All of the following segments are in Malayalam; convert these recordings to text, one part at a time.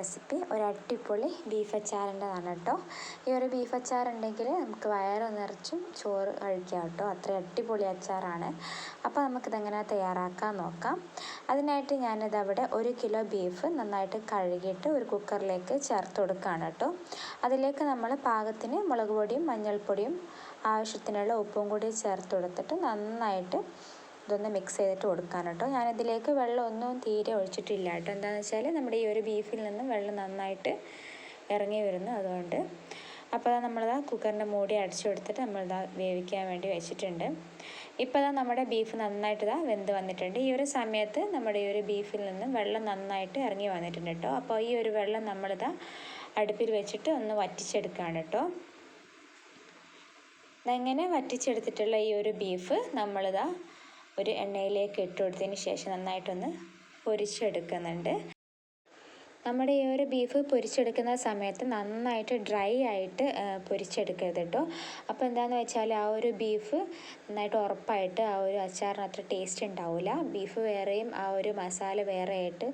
റെസിപ്പി ഒരു അടിപൊളി ബീഫ് അച്ചാറിന്റെതാണ് കേട്ടോ. ഈ ഒരു ബീഫ് അച്ചാർ ഉണ്ടെങ്കിൽ നമുക്ക് വയറ് നിറച്ചും ചോറ് കഴിക്കാം കേട്ടോ. അത്ര അടിപൊളി അച്ചാറാണ്. അപ്പോൾ നമുക്കിതെങ്ങനെ തയ്യാറാക്കാൻ നോക്കാം. അതിനായിട്ട് ഞാനിത് അവിടെ ഒരു കിലോ ബീഫ് നന്നായിട്ട് കഴുകിയിട്ട് ഒരു കുക്കറിലേക്ക് ചേർത്ത് കൊടുക്കുകയാണ് കേട്ടോ. അതിലേക്ക് നമ്മൾ പാകത്തിന് മുളക് പൊടിയും മഞ്ഞൾപ്പൊടിയും ആവശ്യത്തിനുള്ള ഉപ്പും കൂടി ചേർത്ത് കൊടുത്തിട്ട് നന്നായിട്ട് ഇതൊന്ന് മിക്സ് ചെയ്തിട്ട് കൊടുക്കാൻ കേട്ടോ ഞാനിതിലേക്ക് വെള്ളം ഒന്നും തീരെ ഒഴിച്ചിട്ടില്ല കേട്ടോ. എന്താണെന്ന് വെച്ചാൽ നമ്മുടെ ഈ ഒരു ബീഫിൽ നിന്നും വെള്ളം നന്നായിട്ട് ഇറങ്ങി വരുന്നു അതുകൊണ്ട്. അപ്പോൾ നമ്മളിതാ കുക്കറിന്റെ മൂടി അടച്ചു കൊടുത്തിട്ട് നമ്മളിതാ വേവിക്കാൻ വേണ്ടി വെച്ചിട്ടുണ്ട്. ഇപ്പോൾ ഇതാ നമ്മുടെ ബീഫ് നന്നായിട്ട് ഇതാ വെന്ത് വന്നിട്ടുണ്ട്. ഈ ഒരു സമയത്ത് നമ്മുടെ ഈ ഒരു ബീഫിൽ നിന്ന് വെള്ളം നന്നായിട്ട് ഇറങ്ങി വന്നിട്ടുണ്ട് കേട്ടോ. അപ്പോൾ ഈ ഒരു വെള്ളം നമ്മളിതാ അടുപ്പിൽ വെച്ചിട്ട് ഒന്ന് വറ്റിച്ചെടുക്കുകയാണ് കേട്ടോ ഇതങ്ങനെ വറ്റിച്ചെടുത്തിട്ടുള്ള ഈ ഒരു ബീഫ് നമ്മളിതാ ഒരു എണ്ണയിലേക്ക് ഇട്ട് കൊടുത്തതിന് ശേഷം നന്നായിട്ടൊന്ന് പൊരിച്ചെടുക്കുന്നുണ്ട്. നമ്മുടെ ഈ ഒരു ബീഫ് പൊരിച്ചെടുക്കുന്ന സമയത്ത് നന്നായിട്ട് ഡ്രൈ ആയിട്ട് പൊരിച്ചെടുക്കരുത് കേട്ടോ. അപ്പോൾ എന്താണെന്ന് വെച്ചാൽ ആ ഒരു ബീഫ് നന്നായിട്ട് ഉറപ്പായിട്ട് ആ ഒരു അച്ചാറിന് അത്ര ടേസ്റ്റ് ഉണ്ടാവില്ല ബീഫ് വേറെയും ആ ഒരു മസാല വേറെ ആയിട്ട്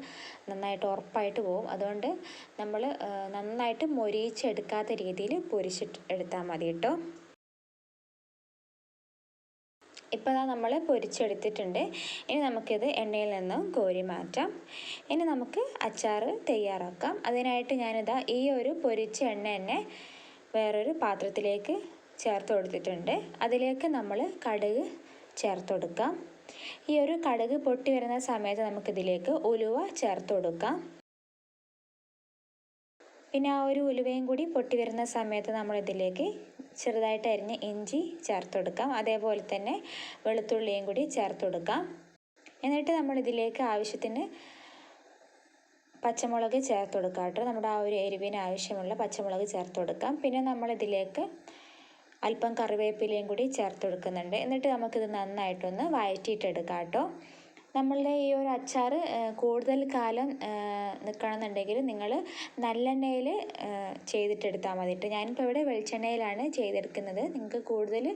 നന്നായിട്ട് ഉറപ്പായിട്ട് പോകും അതുകൊണ്ട് നമ്മൾ നന്നായിട്ട് മൊരിയിച്ചെടുക്കാത്ത രീതിയിൽ പൊരിച്ചിട്ട് എടുത്താൽ മതി കേട്ടോ. ഇപ്പോൾ നമ്മൾ പൊരിച്ചെടുത്തിട്ടുണ്ട്. ഇനി നമുക്കിത് എണ്ണയിൽ നിന്ന് കോരി മാറ്റാം. ഇനി നമുക്ക് അച്ചാർ തയ്യാറാക്കാം. അതിനായിട്ട് ഞാനിതാ ഈ ഒരു പൊരിച്ച എണ്ണ തന്നെ വേറൊരു പാത്രത്തിലേക്ക് ചേർത്ത് കൊടുത്തിട്ടുണ്ട്. അതിലേക്ക് നമ്മൾ കടുക് ചേർത്ത് കൊടുക്കാം. ഈ ഒരു കടുക് പൊട്ടി വരുന്ന സമയത്ത് നമുക്കിതിലേക്ക് ഉലുവ ചേർത്ത് കൊടുക്കാം. പിന്നെ ആ ഒരു ഉലുവയും കൂടി പൊട്ടി വരുന്ന സമയത്ത് നമ്മളിതിലേക്ക് ചെറുതായിട്ട് അരിഞ്ഞ് ഇഞ്ചി ചേർത്ത് കൊടുക്കാം അതേപോലെ തന്നെ വെളുത്തുള്ളിയും കൂടി ചേർത്ത് കൊടുക്കാം എന്നിട്ട് നമ്മൾ ഇതിലേക്ക് ആവശ്യത്തിന് പച്ചമുളക് ചേർത്ത് കൊടുക്കാം കേട്ടോ. നമ്മുടെ ആ ഒരു എരിവിന് ആവശ്യമുള്ള പച്ചമുളക് ചേർത്ത് കൊടുക്കാം പിന്നെ നമ്മളിതിലേക്ക് അല്പം കറിവേപ്പിലയും കൂടി ചേർത്ത് കൊടുക്കുന്നുണ്ട് എന്നിട്ട് നമുക്കിത് നന്നായിട്ടൊന്ന് വഴറ്റിയിട്ടെടുക്കാം കേട്ടോ. നമ്മളുടെ ഈ ഒരു അച്ചാർ കൂടുതൽ കാലം നിൽക്കണമെന്നുണ്ടെങ്കിൽ നിങ്ങൾ നല്ലെണ്ണയിൽ ചെയ്തിട്ടെടുത്താൽ മതി കേട്ടോ ഞാനിപ്പോൾ ഇവിടെ വെളിച്ചെണ്ണയിലാണ് ചെയ്തെടുക്കുന്നത്. നിങ്ങൾക്ക് കൂടുതൽ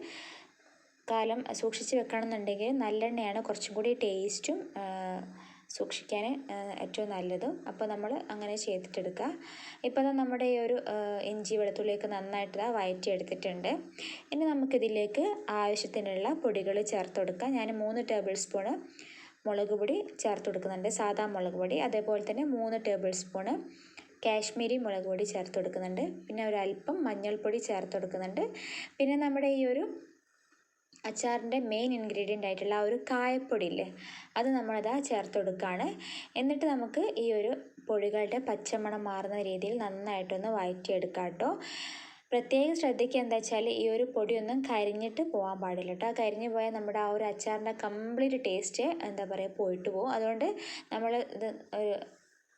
കാലം സൂക്ഷിച്ച് വെക്കണമെന്നുണ്ടെങ്കിൽ നല്ലെണ്ണയാണ് കുറച്ചും കൂടി ടേസ്റ്റും സൂക്ഷിക്കാൻ ഏറ്റവും നല്ലതും. അപ്പോൾ നമ്മൾ അങ്ങനെ ചെയ്തിട്ടെടുക്കുക. ഇപ്പോൾ നമ്മുടെ ഈ ഒരു ഇഞ്ചി വെളുത്തുള്ളിയൊക്കെ നന്നായിട്ട് വഴറ്റിയെടുത്തിട്ടുണ്ട് ഇനി നമുക്കിതിലേക്ക് ആവശ്യത്തിനുള്ള പൊടികൾ ചേർത്ത് കൊടുക്കാം. ഞാൻ മൂന്ന് ടേബിൾ സ്പൂണ് മുളക് പൊടി ചേർത്ത് കൊടുക്കുന്നുണ്ട്. സാധാ മുളക് പൊടി അതേപോലെ തന്നെ മൂന്ന് ടേബിൾ സ്പൂണ് കാശ്മീരി മുളക് പൊടി ചേർത്ത് കൊടുക്കുന്നുണ്ട്. പിന്നെ ഒരല്പം മഞ്ഞൾപ്പൊടി ചേർത്ത് കൊടുക്കുന്നുണ്ട്. പിന്നെ നമ്മുടെ ഈ ഒരു അച്ചാറിന്റെ മെയിൻ ഇൻഗ്രീഡിയന്റ് ആയിട്ടുള്ള ആ ഒരു കായപ്പൊടി ഇല്ലേ അത് നമ്മളതാ ചേർത്ത് കൊടുക്കുകയാണ് എന്നിട്ട് നമുക്ക് ഈ ഒരു പൊടികളുടെ പച്ചമണം മാറുന്ന രീതിയിൽ നന്നായിട്ടൊന്ന് വഴറ്റിയെടുക്കാം കേട്ടോ. പ്രത്യേകം ശ്രദ്ധിക്കുക എന്താ വെച്ചാൽ ഈ ഒരു പൊടിയൊന്നും കരിഞ്ഞിട്ട് പോകാൻ പാടില്ല കേട്ടോ കരിഞ്ഞു പോയാൽ നമ്മുടെ ആ ഒരു അച്ചാറിന്റെ കംപ്ലീറ്റ് ടേസ്റ്റ് എന്താ പറയുക പോയിട്ട് പോകും അതുകൊണ്ട് നമ്മൾ ഇത് ഒരു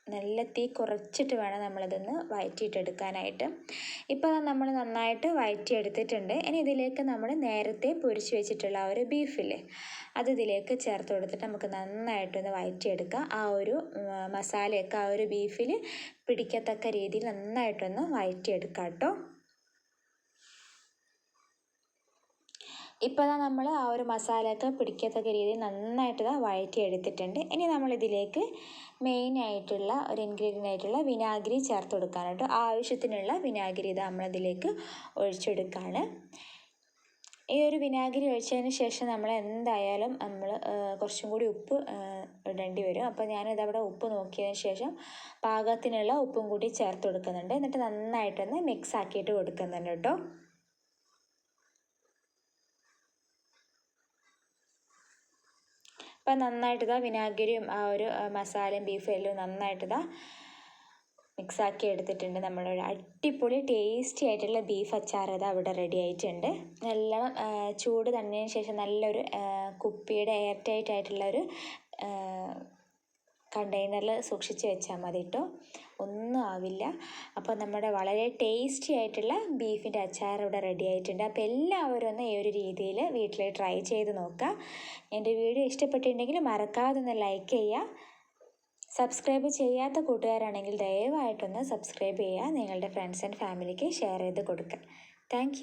നല്ല തീ കുറച്ചിട്ട് വേണം നമ്മളിതൊന്ന് വഴറ്റിയിട്ടെടുക്കാനായിട്ട് ഇപ്പോൾ നമ്മൾ നന്നായിട്ട് വഴറ്റിയെടുത്തിട്ടുണ്ട് ഇനി ഇതിലേക്ക് നമ്മൾ നേരത്തെ പൊരിച്ച് വെച്ചിട്ടുള്ള ആ ഒരു ബീഫില്ലേ അത് ഇതിലേക്ക് ചേർത്ത് കൊടുത്തിട്ട് നമുക്ക് നന്നായിട്ടൊന്ന് വഴറ്റിയെടുക്കാം ആ ഒരു മസാലയൊക്കെ ആ ഒരു ബീഫിൽ പിടിക്കത്തക്ക രീതിയിൽ നന്നായിട്ടൊന്ന് വഴറ്റിയെടുക്കാം കേട്ടോ ഇപ്പോൾ ഇതാ നമ്മൾ ആ ഒരു മസാലയൊക്കെ പിടിക്കത്തക്ക രീതിയിൽ നന്നായിട്ട് ഇതാ വഴറ്റി എടുത്തിട്ടുണ്ട് ഇനി നമ്മളിതിലേക്ക് മെയിൻ ആയിട്ടുള്ള ഒരു ഇൻഗ്രീഡിയന്റ് ആയിട്ടുള്ള വിനാഗിരി ചേർത്ത് കൊടുക്കാനായിട്ട് ആവശ്യത്തിനുള്ള വിനാഗിരി ഇതാ നമ്മളിതിലേക്ക് ഒഴിച്ചെടുക്കുകയാണ് ഈ ഒരു വിനാഗിരി ഒഴിച്ചതിന് ശേഷം നമ്മൾ എന്തായാലും നമ്മൾ കുറച്ചും കൂടി ഉപ്പ് ഇടേണ്ടി വരും. അപ്പോൾ ഞാനിതവിടെ ഉപ്പ് നോക്കിയതിന് ശേഷം പാകത്തിനുള്ള ഉപ്പും കൂടി ചേർത്ത് കൊടുക്കുന്നുണ്ട്. എന്നിട്ട് നന്നായിട്ടൊന്ന് മിക്സ് ആക്കിയിട്ട് കൊടുക്കുന്നുണ്ട് കേട്ടോ. അപ്പം നന്നായിട്ട് ഇതാ വിനാഗിരിയും ആ ഒരു മസാലയും ബീഫും എല്ലാം നന്നായിട്ട് ഇതാ മിക്സാക്കി എടുത്തിട്ടുണ്ട്. നമ്മുടെ അടിപൊളി ടേസ്റ്റി ആയിട്ടുള്ള ബീഫ് അച്ചാർ ഇത് അവിടെ റെഡി ആയിട്ടുണ്ട്. നല്ല ചൂട് തന്നതിന് ശേഷം നല്ലൊരു കുപ്പിയുടെ എയർ ടൈറ്റ് ആയിട്ടുള്ള ഒരു കണ്ടെയ്നറിൽ സൂക്ഷിച്ച് വെച്ചാൽ മതി കേട്ടോ ഒന്നും ആവില്ല. അപ്പോൾ നമ്മുടെ വളരെ ടേസ്റ്റി ആയിട്ടുള്ള ബീഫിന്റെ അച്ചാർ ഇവിടെ റെഡി ആയിട്ടുണ്ട്. അപ്പോൾ എല്ലാവരും ഒന്ന് ഈ ഒരു രീതിയിൽ വീട്ടിൽ ട്രൈ ചെയ്ത് നോക്കുക എന്റെ വീഡിയോ ഇഷ്ടപ്പെട്ടിട്ടുണ്ടെങ്കിൽ മറക്കാതെ ഒന്ന് ലൈക്ക് ചെയ്യുക സബ്സ്ക്രൈബ് ചെയ്യാത്ത കൂട്ടുകാരാണെങ്കിൽ ദയവായിട്ടൊന്ന് സബ്സ്ക്രൈബ് ചെയ്യുക നിങ്ങളുടെ ഫ്രണ്ട്സ് ആൻഡ് ഫാമിലിക്ക് ഷെയർ ചെയ്ത് കൊടുക്കുക താങ്ക്